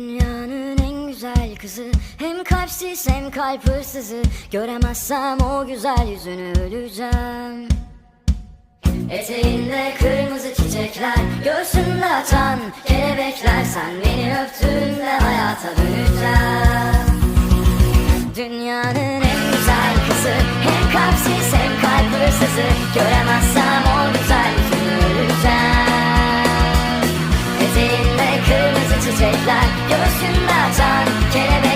Dünyanın en güzel kızı. Hem kalpsiz hem kalp hırsızı. Göremezsem o güzel yüzünü öleceğim. Eteğinde kırmızı çiçekler. Göğsünde atan kelebekler. Sen beni öptüğünde hayata döneceğim çiçekler Göğsünde atan kelebekler